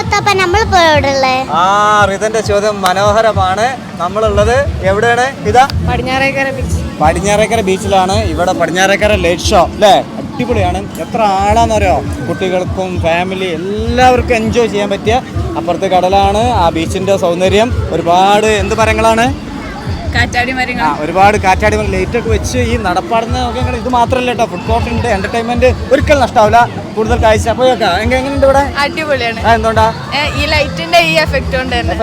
മുത്തപ്പ നമ്മൾ ആ റിതന്റെ ചോദ്യം മനോഹരമാണ്. നമ്മളുള്ളത് എവിടെയാണ്? ഇതാ. പടിഞ്ഞാറേക്കര ബീച്ച് പടിഞ്ഞാറേക്കര ബീച്ചിലാണ് ഇവിടെ പടിഞ്ഞാറേക്കര ലൈറ്റ് ഷോ അല്ലേ? അടിപൊളിയാണ്. എത്ര ആളാന്നറിയോ? കുട്ടികൾക്കും ഫാമിലി എല്ലാവർക്കും എൻജോയ് ചെയ്യാൻ പറ്റിയ അപ്പുറത്തെ കടലാണ്. ആ ബീച്ചിന്റെ സൗന്ദര്യം ഒരുപാട്. എന്ത് മരങ്ങളാണ്? കാറ്റാടി മരങ്ങൾ. ഒരുപാട് കാറ്റാടി ലൈറ്റ് ഒക്കെ വെച്ച് ഈ നടപ്പാടുന്ന ഇങ്ങനെ ഇത് മാത്രമല്ല കേട്ടോ. ഫുഡ് കോർട്ട് ഉണ്ട് എന്റർടൈൻമെന്റ് ഒരിക്കലും നഷ്ടാവില്ല. കൂടുതൽ കാഴ്ച. അപ്പൊ എങ്ങനെയുണ്ട് ഇവിടെ? അടിപൊളിയാണ്. എന്തുകൊണ്ടാ? ഈ ലൈറ്റിന്റെ ഈ എഫക്റ്റ് കൊണ്ട് തന്നെ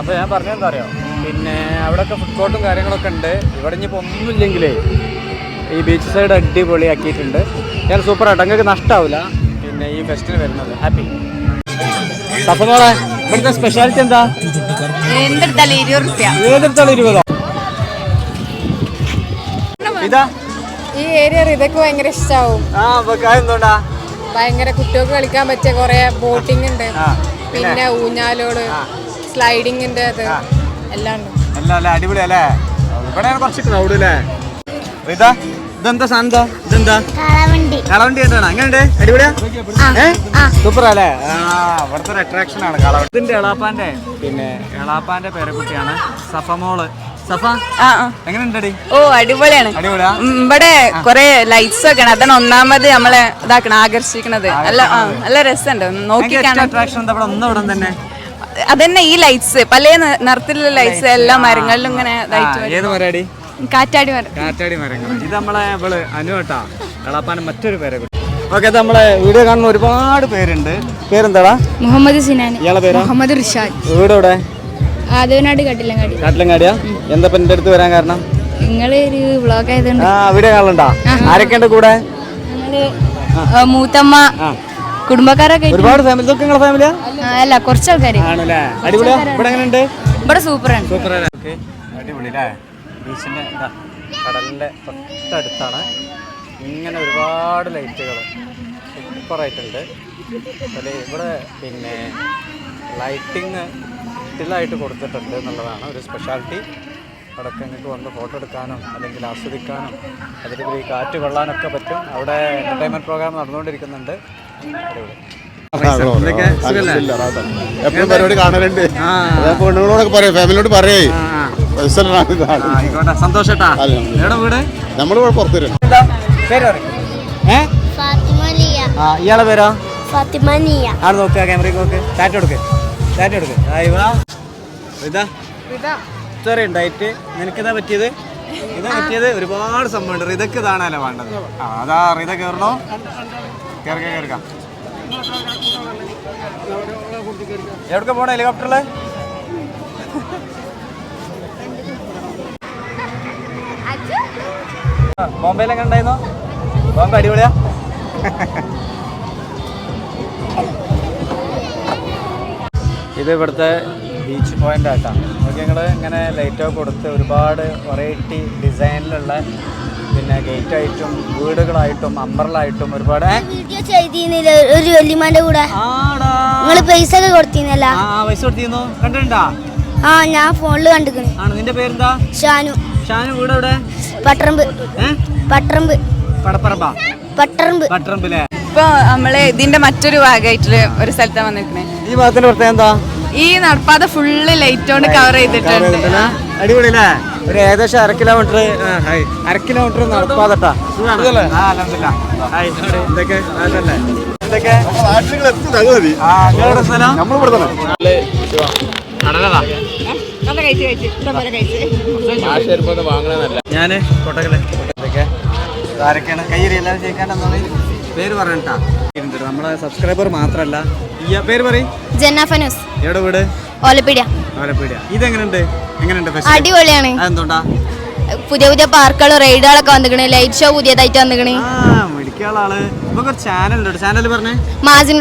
അപ്പോൾ ഞാൻ പറഞ്ഞെന്താ അറിയോ? പിന്നെ അവിടെയൊക്കെ ഫുഡ് കോർട്ടും കാര്യങ്ങളൊക്കെ ഉണ്ട്. ഇവിടെ ഇനിയിപ്പോൾ ഒന്നുമില്ലെങ്കിലേ ഈ ബീച്ച് സൈഡ് അടിപൊളിയാക്കിയിട്ടുണ്ട്. ഞാൻ സൂപ്പർ ആയിട്ട് അങ്ങനെ നഷ്ടാവില്ല. പിന്നെ ഈ ഫെസ്റ്റിന് വരുന്നത്. ഹാപ്പി സഫനോളെ ഇവിടുത്തെ സ്പെഷ്യാലിറ്റി എന്താ? ഏതെടുത്താലും ഇരുപതോ? ഇതാ ഈ ഏരിയ ഇതൊക്കെ ഭയങ്കര ഇഷ്ടാവും. ആ എന്തുകൊണ്ടാ? ഭയങ്കര കുട്ടികൾക്ക് കളിക്കാൻ പറ്റിയ കുറെ ബോട്ടിംഗ് ഉണ്ട്. പിന്നെ ഊഞ്ഞാലോട് സ്ലൈഡിംഗ് ഉണ്ട് അത്. എല്ലാം ഉണ്ട്. അല്ല അല്ല? അടിപൊളി അല്ലേ? ഇവിടെയാണ് കുറച്ച് ക്രൗഡ് അല്ലേ ഇതാ ഇതെന്താ സാധനം ഇതാ? ഇതെന്താ? കാളവണ്ടി. എന്താണ് അങ്ങനെയുണ്ട് അടിപൊളിയാ? സൂപ്പർ അല്ലേ ആ ഇവിടുത്തെ ഒരു അട്രാക്ഷൻ ആണ് കളവണ്ടി. ഇതിന്റെ എളാപ്പാന്റെ പിന്നെ എളാപ്പാന്റെ പേരക്കുട്ടിയാണ് സഫമോൾ. ഓ അടിപൊളിയാണ്. അടിപൊളിയാ? ഇവിടെ കൊറേ ലൈറ്റ്സ് ഒക്കെ ആണ് അതാണ് ഒന്നാമത് നമ്മളെ ഇതാക്കണം ആകർഷിക്കണത്. നല്ല നല്ല രസമുണ്ട്. നോക്കി കാണാൻ അതന്നെ ഈ ലൈറ്റ്സ് പല നിറത്തിലുള്ള ലൈറ്റ്സ് എല്ലാ മരങ്ങളിലും ഇങ്ങനെ കാറ്റാടി മരം. കാറ്റാടി മരങ്ങൾ. ഇത് നമ്മളെ ഇവൾ മറ്റൊരു ഓക്കെ നമ്മളെ വീഡിയോ കാണുന്ന ഒരുപാട് പേരുണ്ട്. പേരെന്താടാ? മുഹമ്മദ് സിനാൻ ഇയാളെ പേരാ? മുഹമ്മദ് റിഷാദ് വീട് എവിടെ ആദവനാട് കട്ടിലങ്ങാടി. കാട്ടിലങ്ങാടിയാ? എന്താ എന്റെ അടുത്ത് വരാൻ കാരണം? നിങ്ങൾ ഒരു വ്ളോഗ് ആയതുകൊണ്ട് ആ വീഡിയോ കാണലുണ്ടാ? ആരൊക്കെ ഉണ്ട് കൂടെ? മൂത്തമ്മ കുടുംബക്കാരൊക്കെ ഒരുപാട് ഫാമിലി ഇതൊക്കെ നിങ്ങളെ ഫാമിലിയാ അല്ല കുറച്ച് ആൾക്കാര് ആണല്ലേ? അടിപൊളിയാ. ഇവിടെ എങ്ങനെയുണ്ട്? ഇവിടെ സൂപ്പറാണ്. ഓക്കെ. അടിപൊളി അല്ലേ ബീച്ചിന്റെ ഇതാ കടലിന്റെ തൊട്ടടുത്താണ്. ഇങ്ങനെ ഒരുപാട് ലൈറ്റുകൾ സൂപ്പറായിട്ടുണ്ട്. അതിൽ ഇവിടെ പിന്നെ ലൈറ്റിങ് സ്റ്റിലായിട്ട് കൊടുത്തിട്ടുണ്ട് എന്നുള്ളതാണ് ഒരു സ്പെഷ്യാലിറ്റി അവിടെയൊക്കെ ഇങ്ങോട്ട് വന്ന് ഫോട്ടോ എടുക്കാനും അല്ലെങ്കിൽ ആസ്വദിക്കാനും അതിൽ ഈ കാറ്റ് കൊള്ളാനൊക്കെ പറ്റും. അവിടെ എന്റർടൈൻമെന്റ് പ്രോഗ്രാം നടന്നുകൊണ്ടിരിക്കുന്നുണ്ട്? എപ്പോഴും പരിപാടി കാണലുണ്ട്. ആ. അതാ പെണ്ണുങ്ങളോടൊക്കെ പറയാം. ഫാമിലിയോട് സന്തോഷട്ടാ. വീട്? പുറത്തു വരും ഇയാളെ പേരോ? ആണ് നോക്കുക ക്യാമറയ്ക്ക് നോക്ക് ടാറ്റ കൊടുക്ക് ടാറ്റ കൊടുക്ക് ഇതാ. ഇത്ര ഉണ്ടായിട്ട് നിനക്കിതാ പറ്റിയത്? ഇതാ പറ്റിയത് ഒരുപാട് സംഭവമുണ്ട്. ഇതൊക്കെ ഇതാണല്ലോ വേണ്ടത്? ആ അതാ റിത കയറണോ കയറിക്ക കയറിക്ക എവിടെ പോണ ഹെലികോപ്റ്ററിൽ? ബോംബെയിലൊക്കെ ഉണ്ടായിരുന്നോ? ബോംബെ അടിപൊളിയാ. ഇത് ഇവിടുത്തെ ബീച്ച് പോയിന്റ് ആയിട്ടാണ് നോക്കി ഞങ്ങൾ ഇങ്ങനെ ലൈറ്റൊക്കെ കൊടുത്ത് ഒരുപാട് വെറൈറ്റി ഡിസൈനിലുള്ള പിന്നെ ഗേറ്റ് ആയിട്ടും വീടുകളായിട്ടും അമ്പറിലായിട്ടും ഒരുപാട്? വീഡിയോ ചെയ്തിരുന്നില്ല. ഒരു വല്യമാന്റെ കൂടെ. നിങ്ങൾ പൈസ ഒക്കെ കൊടുത്തിരുന്നല്ല. ആ ആ, പൈസ കൊടുത്തിരുന്നു. കണ്ടിട്ടുണ്ടാ? ആ ഞാൻ ഫോണിൽ കണ്ടിക്കണ്. ആണ്? നിന്റെ പേരെന്താ? ഷാനു. ഷാനു വീട് എവിടെ? പട്ടറമ്പ്. ഏ? പട്ടറമ്പ്. പടപ്പറമ്പാ? പട്ടറമ്പ്. പട്ടറമ്പിലെ ഇപ്പൊ നമ്മൾ ഇതിന്റെ മറ്റൊരു ഭാഗമായിട്ട് ഒരു സ്ഥലത്താണ് വന്നിരിക്കുന്നത് ഈ ഭാഗത്തിന്റെ പ്രത്യേകം എന്താ? ഈ നടപ്പാത ഫുള്ള് ലൈറ്റ് കൊണ്ട് കവർ ചെയ്തിട്ടുണ്ട്. അടിപൊളിയല്ലേ? അടിപൊളി ഒരു ഏകദേശം അര കിലോമീറ്റർ അര കിലോമീറ്റർ നടപ്പാതട്ടാ. എന്തൊക്കെ? അതല്ലേ എന്തൊക്കെ? തന്നെ. കടലതാ കഴിച്ച് ഞാൻ ആരൊക്കെയാണ് എല്ലാവരും പേര് പറയണ്ടാ നമ്മളെ സബ്സ്ക്രൈബർ മാത്രല്ല. ഈ പേര് പറയും. ജന്ന ഫനൂസ് എവിടെ വീട്? ഓലപ്പീടിയ. ആലപ്പുഴ ഇതെങ്ങനെയുണ്ട് എങ്ങനെയുണ്ട് ഫെസ്റ്റ് അടിപൊളിയാണ്. പുതിയ പുതിയ പാർക്കുകളും റൈഡുകളൊക്കെ വന്നിക്കണ്. ലൈറ്റ് ഷോ പുതിയതായിട്ട് വന്നിക്കണ്. മാസിൻ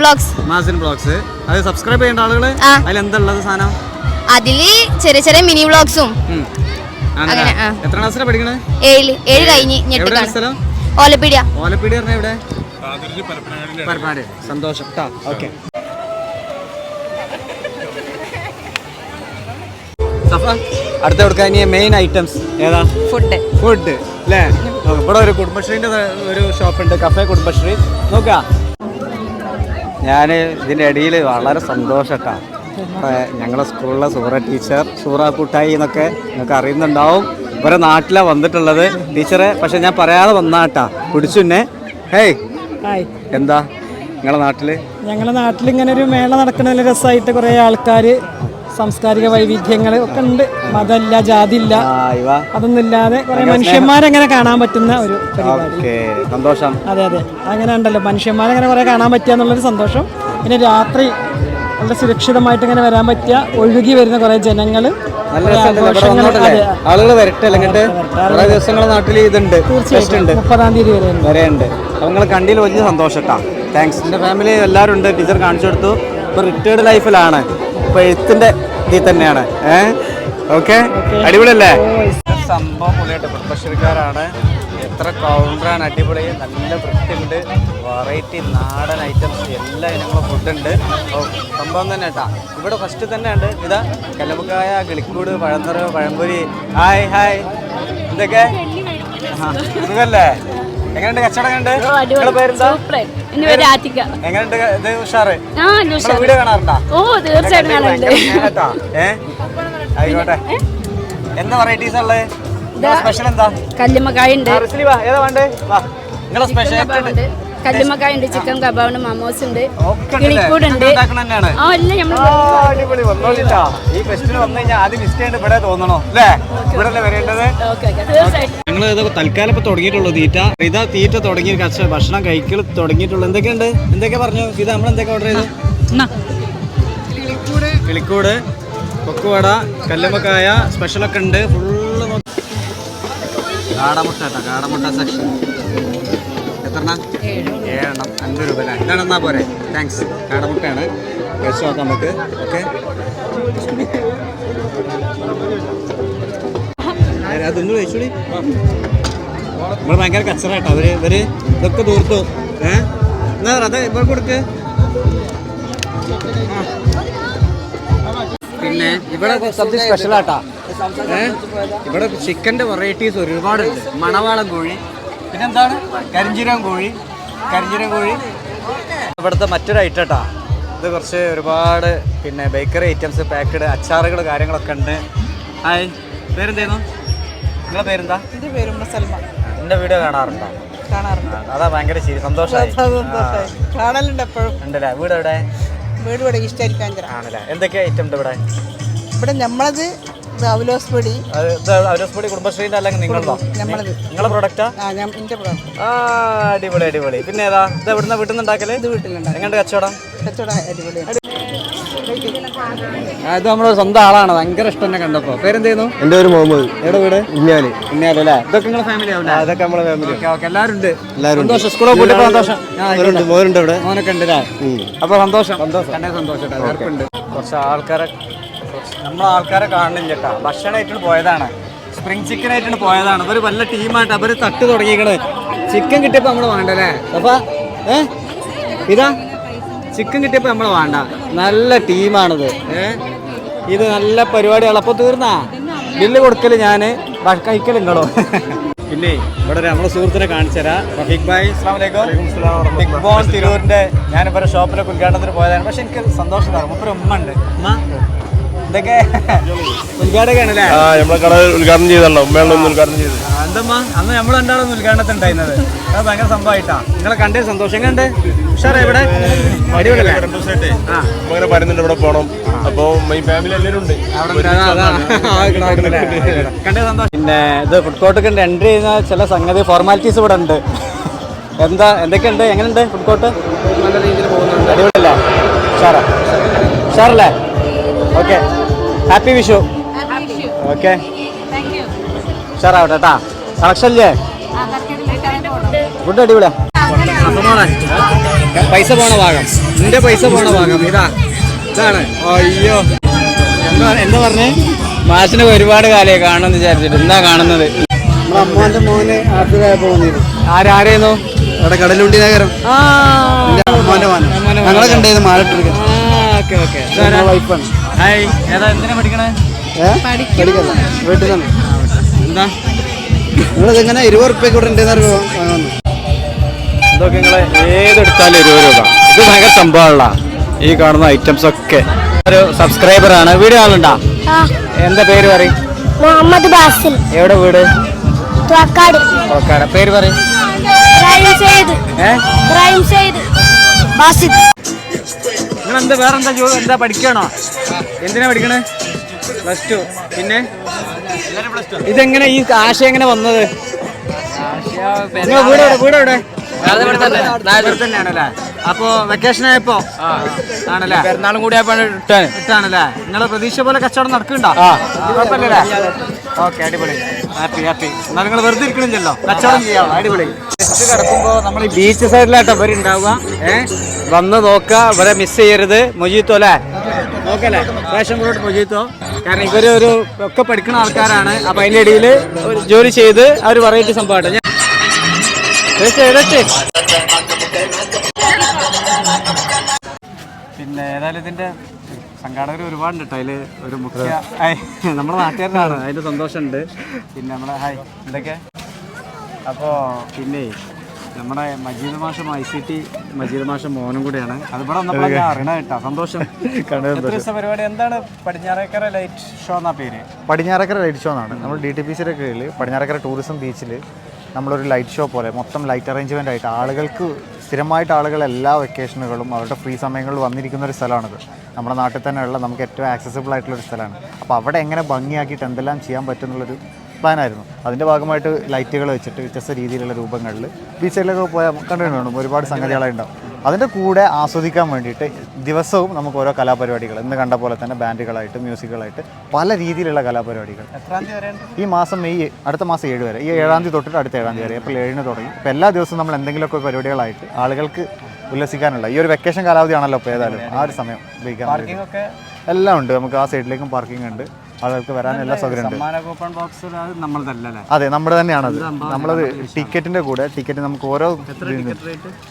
മാസിൻ ബ്ലോഗ്സ്. അത് സബ്സ്ക്രൈബ് ചെയ്യേണ്ട. അതിൽ സാധനം? അതിൽ ചെറിയ ചെറിയ മിനി വ്ളോഗ്സും. അങ്ങനെ. എത്ര ക്ലാസ്സിലാണ് പഠിക്കണേ? ഏഴ് ഏഴ്. കഴിഞ്ഞ് എവിടെയാണ് ഞെട്ടിക്കാണ് സ്ഥലം? ഓലപ്പീടിയ. ഓലപ്പീടി പറഞ്ഞ എവിടെ? പരപ്പാട് സന്തോഷം. ട്ടാ അടുത്ത കൊടുക്കാൻ ഇനി മെയിൻ ഐറ്റംസ് ഏതാ? ഫുഡ് ഫുഡ് അല്ലേ ഇവിടെ ഒരു കുടുംബശ്രീന്റെ ഒരു ഷോപ്പ് ഉണ്ട് കഫേ കുടുംബശ്രീ. നോക്ക. ഞാൻ ഇതിന്റെ ഇടയിൽ വളരെ സന്തോഷട്ടാ. ഞങ്ങളെ സ്കൂളിലെ സൂറ ടീച്ചർ സൂറ കുട്ടായി എന്നൊക്കെ നിങ്ങൾക്ക് അറിയുന്നുണ്ടാവും. ഇവരെ നാട്ടിലാണ് വന്നിട്ടുള്ളത്. ടീച്ചറെ പക്ഷെ ഞാൻ പറയാതെ വന്നാട്ടാ. പിടിച്ചുന്നെ ഹേയ്. ഹായ്. എന്താ? നിങ്ങളെ നാട്ടിൽ? ഞങ്ങളുടെ നാട്ടിൽ ഇങ്ങനെ ഒരു മേള നടക്കുന്നതിൽ രസമായിട്ട് കുറേ ആൾക്കാർ സാംസ്കാരിക വൈവിധ്യങ്ങൾ ഒക്കെ ഉണ്ട്. മതമില്ല ജാതി ഇല്ല അതൊന്നുമില്ലാതെ കുറെ മനുഷ്യന്മാരെങ്ങനെ കാണാൻ പറ്റുന്ന ഒരു പരിപാടി. സന്തോഷം. അതെ അതെ. അങ്ങനെ ഉണ്ടല്ലോ മനുഷ്യന്മാരെങ്ങനെ കുറെ കാണാൻ പറ്റുക എന്നുള്ളൊരു സന്തോഷം. പിന്നെ രാത്രി നല്ല സുരക്ഷിതമായിട്ട് ഇങ്ങനെ വരാൻ പറ്റിയ ഒഴുകി വരുന്ന കുറെ ജനങ്ങൾ ആളുകൾ വരട്ടെ അല്ലെങ്കിൽ കുറേ ദിവസങ്ങളെ നാട്ടിൽ ഇതുണ്ട് തീർച്ചയായിട്ടും. ഉണ്ട്. മുപ്പതാം തീയതി വരെ ഉണ്ട്. വരെയുണ്ട്. അപ്പോൾ നിങ്ങൾ കണ്ടിയിൽ വലിയ സന്തോഷട്ടാ താങ്ക്സ് എന്റെ ഫാമിലി എല്ലാവരും ഉണ്ട് ടീച്ചർ കാണിച്ചു കൊടുത്തു. ഇപ്പോൾ റിട്ടയർഡ് ലൈഫിലാണ് ഇപ്പോൾ എഴുത്തിന്റെ ഇതിൽ തന്നെയാണ്. ഏ? ഓക്കെ? അടിപൊളിയല്ലേ? സംഭവം കുടുംബശ്രീക്കാരാണ് എത്ര കൗണ്ടറാണ് അടിപൊളി. നല്ല വൃത്തിയുണ്ട്. വെറൈറ്റി നാടൻ ഐറ്റംസ് എല്ലാ ഇനങ്ങളും ഫുഡുണ്ട് സംഭവം തന്നെ കേട്ടാ. ഇവിടെ ഫസ്റ്റ് തന്നെ ഉണ്ട് ഇതാ കലമുക്കായ കിളിക്കൂട് പഴന്തറ പഴംപൊരി. Hi hi. എന്തൊക്കെ? സുഖല്ലേ? എങ്ങനെയുണ്ട്? കച്ചവടം നിങ്ങളുടെ പേരെന്താ? എന്റെ പേര് ആറ്റിക്ക. എങ്ങനെയുണ്ട് ഇത് ഉഷാറ്? ആ നമ്മളെ വീഡിയോ കാണാറുണ്ടോ? ഓ തീർച്ചയായിട്ടും കാണുന്നുണ്ട് കേട്ടോ ഏ? ആയിക്കോട്ടെ. എന്താ വെറൈറ്റീസ് ഉള്ളത്? സ്പെഷ്യൽ എന്താ? കല്ലുമ്മക്കായ ഉണ്ട്. നിങ്ങളെ സ്പെഷ്യൽ കല്ലുമ്മക്കായ ഉണ്ട് ചിക്കൻ കബാബ് മമോസ് ഉണ്ട് കിളിക്കൂട് ഉണ്ട്. ആ ഇല്ല നമ്മൾ ആ, അടിപൊളി. വന്നോളിട്ടാ. ഈ ഫെസ്റ്റിന് വന്നു കഴിഞ്ഞാൽ ആദ്യം മിസ് ചെയ്യേണ്ട ഇവിടെ തോന്നണോ? അല്ലേ? ഇവിടെ വരേണ്ടത്? ഞങ്ങൾ ഇത് തൽക്കാലം ഇപ്പൊ തുടങ്ങിയിട്ടുള്ളൂ തീറ്റ. ഇതാ തീറ്റ തുടങ്ങി കച്ച ഭക്ഷണം കഴിക്കൽ തുടങ്ങിയിട്ടുള്ളൂ. എന്തൊക്കെയുണ്ട്? എന്തൊക്കെ പറഞ്ഞു? ഇത് നമ്മൾ എന്തൊക്കെ ഓർഡർ ചെയ്തു? കിളിക്കൂട്. കൊക്കുവട സ്പെഷ്യൽ സ്പെഷ്യലൊക്കെ ഉണ്ട്. ഫുള്ള് കാടമുട്ട കേട്ടോ കാടമുട്ട സെക്ഷൻ അൻപത് രൂപ അല്ലേ ഇതാണ് എന്നാൽ പോരെ. താങ്ക്സ് കാടമുട്ടയാണ്. കഴിച്ചു നോക്കാം നമുക്ക്. ഓക്കെ അതൊന്നും കഴിച്ചോളി. ഇവിടെ ഭയങ്കര കച്ചറായിട്ടോ. അവർ ഇവർ ഇതൊക്കെ ദൂർത്തു ഏ? എന്നാ അത് ഇവർ കൊടുക്ക്. പിന്നെ ഇവിടെ സബ്ജി സ്പെഷ്യൽ ആട്ടാ. ഏ? ഇവിടെ ചിക്കന്റെ വെറൈറ്റീസ് ഒരുപാടുണ്ട്. മണവാളം കോഴി. പിന്നെന്താണ്? കരിഞ്ചീരകം കോഴി. കരിഞ്ചീരകം കോഴി ഇവിടുത്തെ മറ്റൊരു ഐറ്റട്ടാ ഇത് കുറച്ച് ഒരുപാട് പിന്നെ ബേക്കറി ഐറ്റംസ് പാക്കഡ് അച്ചാറുകൾ കാര്യങ്ങളൊക്കെ ഉണ്ട്. ഹായ് പേരെന്തേന്നു നിങ്ങളെ പേരെന്താ? എന്റെ പേര് സൽമ. എന്റെ വീഡിയോ കാണാറുണ്ടോ? കാണാറുണ്ട്. അതാ ഭയങ്കര ശരി സന്തോഷമായി കാണലുണ്ട് എപ്പോഴും. ഉണ്ടല്ലേ? വീട് എവിടെ? വീട് ഇവിടെ ഇഷ്ടായിരിക്കാഞ്ചര ആണല്ലേ? എന്തൊക്കെയാ ഐറ്റം ഉണ്ട് ഇവിടെ? ഇവിടെ നമ്മളത് അവലോസ് പൊടി. അത് ഇത് അവരോസ്പൊടി കുടുംബശ്രീന്റെ അല്ലെങ്കിൽ നിങ്ങളുടെ നിങ്ങളുടെ പ്രൊഡക്റ്റ് ആ? അടിപൊളി അടിപൊളി. പിന്നെ ഏതാ? ഇത് എവിടുന്ന വീട്ടിൽ നിന്ന് ഉണ്ടാക്കൽ ഇത് വീട്ടിലുണ്ട് എങ്ങനെയുണ്ട് കച്ചവടം? ഇത് നമ്മുടെ സ്വന്തം ആളാണ്. ഭയങ്കര ഇഷ്ടം തന്നെ കണ്ടപ്പോ. പേരെന്തേന്നു? എന്റെ പേര് മുഹമ്മദ്. എവിടെ വീട്? ഇന്നാൽ. അല്ലേ? ഇതൊക്കെ നിങ്ങളെ ഫാമിലി ആവില്ല അതൊക്കെ നമ്മളെ ഫാമിലി ഓക്കെ ഓക്കെ. എല്ലാവരും ഉണ്ട്. എല്ലാവരും ഉണ്ട്. സന്തോഷം. സ്കൂളിൽ പോയിട്ട് സന്തോഷം. മോരുണ്ട് ഇവിടെ. മോനൊക്കെ ഉണ്ട് അപ്പൊ സന്തോഷം. സന്തോഷം. കണ്ടേ സന്തോഷം. ഉണ്ട്. കുറച്ച് ആൾക്കാരെ നമ്മളെ ആൾക്കാരെ കാണുന്നില്ല കേട്ടോ. ഭക്ഷണമായിട്ടാണ് പോയതാണ്. സ്പ്രിംഗ് ചിക്കൻ ആയിട്ടാണ് പോയതാണ്. ഇവർ വല്ല ടീമായിട്ട് അവർ തട്ട് തുടങ്ങിക്കണ് ചിക്കൻ കിട്ടിയപ്പോ നമ്മൾ വേണ്ടല്ലേ അപ്പൊ ഏ? ഇതാ. ചിക്കൻ കിട്ടിയപ്പോൾ നമ്മൾ വേണ്ട. നല്ല ടീമാണിത് ഏ? ഇത് നല്ല പരിപാടിയാണ്. അപ്പൊ തീർന്നാ? ബില്ല് കൊടുക്കൽ ഞാൻ കഴിക്കലുണ്ടോ നിങ്ങളോ പിന്നെ ഇവിടെ നമ്മുടെ നമ്മളെ സുഹൃത്തിനെ കാണിച്ചുതരാം റഫീഖ് ഭായ് ബിഗ് ബോൺ തിരൂരിന്റെ ഞാൻ ഷോപ്പിലൊക്കെ ഉദ്ഘാടനത്തിന് പോയതാണ്. പക്ഷെ എനിക്ക് സന്തോഷം തരാം. അപ്പൊ ഉമ്മ ഉണ്ട്. ഉമ്മ? ഇതൊക്കെ ആ നമ്മളെ കട ഉദ്ഘാടനം ചെയ്തല്ലോ. ഉമ്മയാണ് ഒന്ന് ഉദ്ഘാടനം ചെയ്തത്. എന്തമ്മാ? അന്ന് നമ്മൾ രണ്ടാളും ഉദ്ഘാടനത്തിൽ ഉണ്ടായിരുന്നത്? അത് ഭയങ്കര സംഭവമായിട്ടാ. നിങ്ങളെ കണ്ടേ സന്തോഷം കണ്ട് ഉഷാറേ ഇവിടെ? അടിപൊളിയല്ലേ? രണ്ട് ദിവസമായിട്ട്. ആ. അങ്ങനെ പറയുന്നുണ്ട് ഇവിടെ പോണം. അപ്പോൾ ഈ ഫാമിലി എല്ലാവരും ഉണ്ട്. കണ്ടേ സന്തോഷം. പിന്നെ ഇത് ഫുഡ് കോർട്ടൊക്കെ എൻട്രി ചെയ്യുന്ന ചില സംഗതി ഫോർമാലിറ്റീസ് ഇവിടെ ഉണ്ട്. എന്താ എന്തൊക്കെയുണ്ട്? എങ്ങനെയുണ്ട് ഫുഡ് കോർട്ട് നല്ല രീതിയിൽ പോകുന്നുണ്ട്. അടിപൊളിയല്ലേ? ഉഷാറാ. ഉഷാറല്ലേ? ഓക്കെ ഹാപ്പി വിഷു ഓക്കെ ഉഷാറാവട്ടെ കേട്ടാ കളക്ഷൻ ഇല്ലേ ഫുഡ് അടിപൊളിയാ. പൈസ പോണ ഭാഗം. നിന്റെ പൈസ പോണ ഭാഗം. ഇതാ. ഇതാണ്. അയ്യോ. എന്താ എന്താ പറഞ്ഞേ? മാഷിനെ ഒരുപാട് കാലേ കാണുമെന്ന് വിചാരിച്ചിട്ട് എന്താ കാണുന്നത്. അമ്മാന്റെ മോന് ആരായിരുന്നു അവിടെ കടലുണ്ടി നഗരം. ഞങ്ങളെ കണ്ടത് മാറിട്ടിരിക്കുന്നു ഓക്കെ ഓക്കെ. വൈഫാണ്. ഹായ്. ഏതാ എന്തിനാ പഠിക്കണേ? പഠിക്കണം. വീട്ടിൽ നിന്ന് എന്താ? നിങ്ങളിതെങ്ങനെ ഇരുപത് റുപ്യക്ക് ഇവിടെ ഉണ്ടെന്ന് വാങ്ങുന്നു. ഇതൊക്കെ നിങ്ങൾ ഏതെടുത്താലും ഇരുപത് രൂപ. ഇത് ഭയങ്കര സംഭവമുള്ള ഈ കാണുന്ന ഐറ്റംസ് ഒക്കെ. ഒരു സബ്സ്ക്രൈബർ ആണ്. വീഡിയോ ആളുണ്ടാ എന്താ പേര് പറയും? മുഹമ്മദ് ബാസിൽ. എവിടെ വീട്? തുവക്കാട്. ഓക്കാടെ പേര് പറയും. ബാസിൽ. നിങ്ങൾ എന്താ വേറെന്താ എന്താ പഠിക്കണോ? എന്തിനാ പഠിക്കണേ? പ്ലസ് ടു പിന്നെ? ഇതെങ്ങനെ ഈ ആശയം എങ്ങനെ വന്നത്? വീട്? വീട് എവിടെ? അപ്പോ വെക്കേഷൻ ആയപ്പോ? ആണല്ലേ? പെരുന്നാളും കൂടി ഇട്ടാണ്. ഇട്ടാണല്ലേ? നിങ്ങളെ പ്രതീക്ഷ പോലെ കച്ചവടം നടക്കുന്നുണ്ടോ കുഴപ്പമില്ലല്ലേ? ഓക്കെ അടിപൊളി. ഹാപ്പി ഹാപ്പി എന്നാൽ നിങ്ങൾ വെറുതെ ഇരിക്കണില്ലല്ലോ? കച്ചവടം ചെയ്യാം. അടിപൊളി. കിടക്കുമ്പോ കിടക്കുമ്പോൾ നമ്മൾ ഈ ബീച്ച് സൈഡിലായിട്ട് ഇവരുണ്ടാവുക ഏഹ് വന്ന് നോക്കുക ഇവരെ മിസ് ചെയ്യരുത്. മൊജീത്തോ അല്ലേ? നോക്കല്ലേ? ഫാഷൻ മുന്നോട്ട് മൊജീത്തോ കാരണം ഇവർ ഒരു ഒക്കെ പഠിക്കുന്ന ആൾക്കാരാണ്. അപ്പൊ അതിന്റെ ഇടയിൽ ജോലി ചെയ്ത് അവർ വെറൈറ്റി സംഭവമായിട്ട് ഞാൻ. പിന്നെ ഏതായാലും ഇതിന്റെ സംഘാടകർ ഒരുപാടുണ്ട് കേട്ടോ അതിൽ ഒരു മുഖ്യ നമ്മുടെ നാട്ടുകാരനാണ്. അതിന്റെ സന്തോഷമുണ്ട്. പിന്നെ നമ്മളെ ഹായ് എന്തൊക്കെ? അപ്പോൾ പിന്നെ നമ്മുടെ മജീദ് മാഷം ഐ സി ടി മജീദ് മാഷം മോനും കൂടിയാണ്. അത് ഇവിടെ അറിയണ കേട്ടോ. സന്തോഷം. എത്ര ദിവസം പരിപാടി? എന്താണ് പടിഞ്ഞാറേക്കര ലൈറ്റ് ഷോ എന്നാ പേര്? പടിഞ്ഞാറേക്കര ലൈറ്റ് ഷോ എന്നാണ്. നമ്മൾ ഡി ടി പി സിയുടെ കീഴിൽ പടിഞ്ഞാറേക്കര ടൂറിസം ബീച്ചിൽ നമ്മളൊരു ലൈറ്റ് ഷോ പോലെ മൊത്തം ലൈറ്റ് അറേഞ്ച്മെന്റ് ആയിട്ട് ആളുകൾക്ക് സ്ഥിരമായിട്ട് ആളുകൾ എല്ലാ വെക്കേഷനുകളും അവരുടെ ഫ്രീ സമയങ്ങളിൽ വന്നിരിക്കുന്ന ഒരു സ്ഥലമാണിത്. നമ്മുടെ നാട്ടിൽ തന്നെയുള്ള നമുക്ക് ഏറ്റവും ആക്സസിബിൾ ആയിട്ടുള്ള ഒരു സ്ഥലമാണ്. അപ്പോൾ അവിടെ എങ്ങനെ ഭംഗിയാക്കിയിട്ട് എന്തെല്ലാം ചെയ്യാൻ പറ്റുന്നുള്ളൊരു പ്ലാനായിരുന്നു. അതിന്റെ ഭാഗമായിട്ട് ലൈറ്റുകൾ വെച്ചിട്ട് വ്യത്യസ്ത രീതിയിലുള്ള രൂപങ്ങളിൽ ബീച്ചിലൊക്കെ പോയാൽ കണ്ടിട്ടുണ്ടാവും ഒരുപാട് സംഗതികളുണ്ടാവും അതിന്റെ കൂടെ ആസ്വദിക്കാൻ വേണ്ടിയിട്ട് ദിവസവും നമുക്ക് ഓരോ കലാപരിപാടികൾ ഇന്ന് കണ്ട പോലെ തന്നെ ബാൻഡുകളായിട്ട് മ്യൂസിക്കുകളായിട്ട് പല രീതിയിലുള്ള കലാപരിപാടികൾ. ഈ മാസം മെയ് അടുത്ത മാസം ഏഴ് വരെ. ഈ ഏഴാം തീയതി തൊട്ടിട്ട് അടുത്ത ഏഴാം തീയതി വരെ ഏപ്രിൽ ഏഴിന് തുടങ്ങി. ഇപ്പോൾ എല്ലാ ദിവസവും നമ്മൾ എന്തെങ്കിലുമൊക്കെ പരിപാടികളായിട്ട് ആളുകൾക്ക് ഉല്ലസിക്കാനുള്ള ഈ ഒരു വെക്കേഷൻ കാലാവധിയാണല്ലോ ഇപ്പോൾ ഏതായാലും ആ ഒരു സമയം. ഉപയോഗിക്കാൻ എല്ലാം ഉണ്ട്. നമുക്ക് ആ സൈഡിലേക്കും പാർക്കിംഗ് ഉണ്ട്. ആളുകൾക്ക് വരാൻ എല്ലാ സൗകര്യമുണ്ട്. അതെ കൂപ്പൺ തന്നെയാണ് അത് നമ്മളത് ടിക്കറ്റിന്റെ കൂടെ ടിക്കറ്റ് നമുക്ക് ഓരോ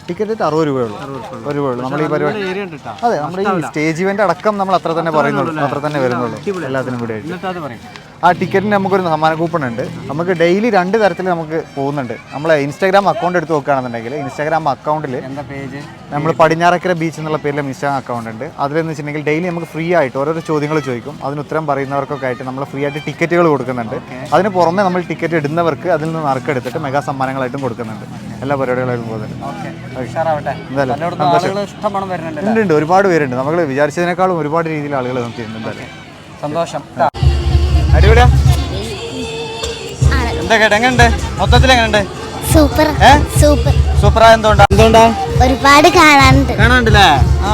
ടിക്കറ്റ് അറുപത് രൂപയുള്ളൂ ഒരു രൂപയുള്ളൂ നമ്മൾ ഈ പരിപാടി അതെ നമ്മുടെ ഈ സ്റ്റേജ് ഇവന്റ് അടക്കം നമ്മൾ അത്ര തന്നെ പറയുന്നുള്ളൂ. അത്ര തന്നെ വരുന്നുള്ളൂ. എല്ലാത്തിനും കൂടെ ആയിട്ട്. ആ ടിക്കറ്റിന് നമുക്കൊരു സമ്മാന കൂപ്പൺ ഉണ്ട് നമുക്ക് ഡെയിലി രണ്ട് തരത്തിൽ നമുക്ക് പോകുന്നുണ്ട്. നമ്മൾ ഇൻസ്റ്റാഗ്രാം അക്കൗണ്ട് എടുത്ത് നോക്കുകയാണെന്നുണ്ടെങ്കിൽ ഇൻസ്റ്റാഗ്രാം അക്കൗണ്ടിൽ എന്താ പേജ്? നമ്മൾ പടിഞ്ഞാറക്കര ബീച്ച് എന്നുള്ള പേരിൽ ഇൻസ്റ്റാഗ്രാം അക്കൗണ്ട് ഉണ്ട്. അതിലെന്ന് വെച്ചിട്ടുണ്ടെങ്കിൽ ഡെയിലി നമുക്ക് ഫ്രീ ആയിട്ട് ഓരോരോ ചോദ്യങ്ങൾ ചോദിക്കും. അതിന് ഉത്തരം പറയുന്നവർക്കൊക്കെ ആയിട്ട് നമ്മൾ ഫ്രീ ആയിട്ട് ടിക്കറ്റുകൾ കൊടുക്കുന്നുണ്ട്. അതിന് പുറമെ നമ്മൾ ടിക്കറ്റ് ഇടുന്നവർക്ക് അതിൽ നിന്ന് നറുക്കെടുത്തിട്ട് മെഗാ സമ്മാനങ്ങളായിട്ടും കൊടുക്കുന്നുണ്ട്. എല്ലാ പരിപാടികളായിട്ടും പോകുന്നുണ്ട്. ഉണ്ട് ഒരുപാട് പേരുണ്ട്. നമ്മൾ വിചാരിച്ചതിനേക്കാളും ഒരുപാട് രീതിയിൽ ആളുകൾ നമുക്ക് സന്തോഷം. അടിപൊളിയാ. എന്താ കേട്ടോ എങ്ങനെയുണ്ട് മൊത്തത്തിൽ എങ്ങനെയുണ്ട് സൂപ്പർ. സൂപ്പർ. സൂപ്പറാ എന്തുകൊണ്ടാ? എന്തുകൊണ്ടാ? ഒരുപാട് കാണാനുണ്ട്. കാണാണ്ടല്ലേ ആ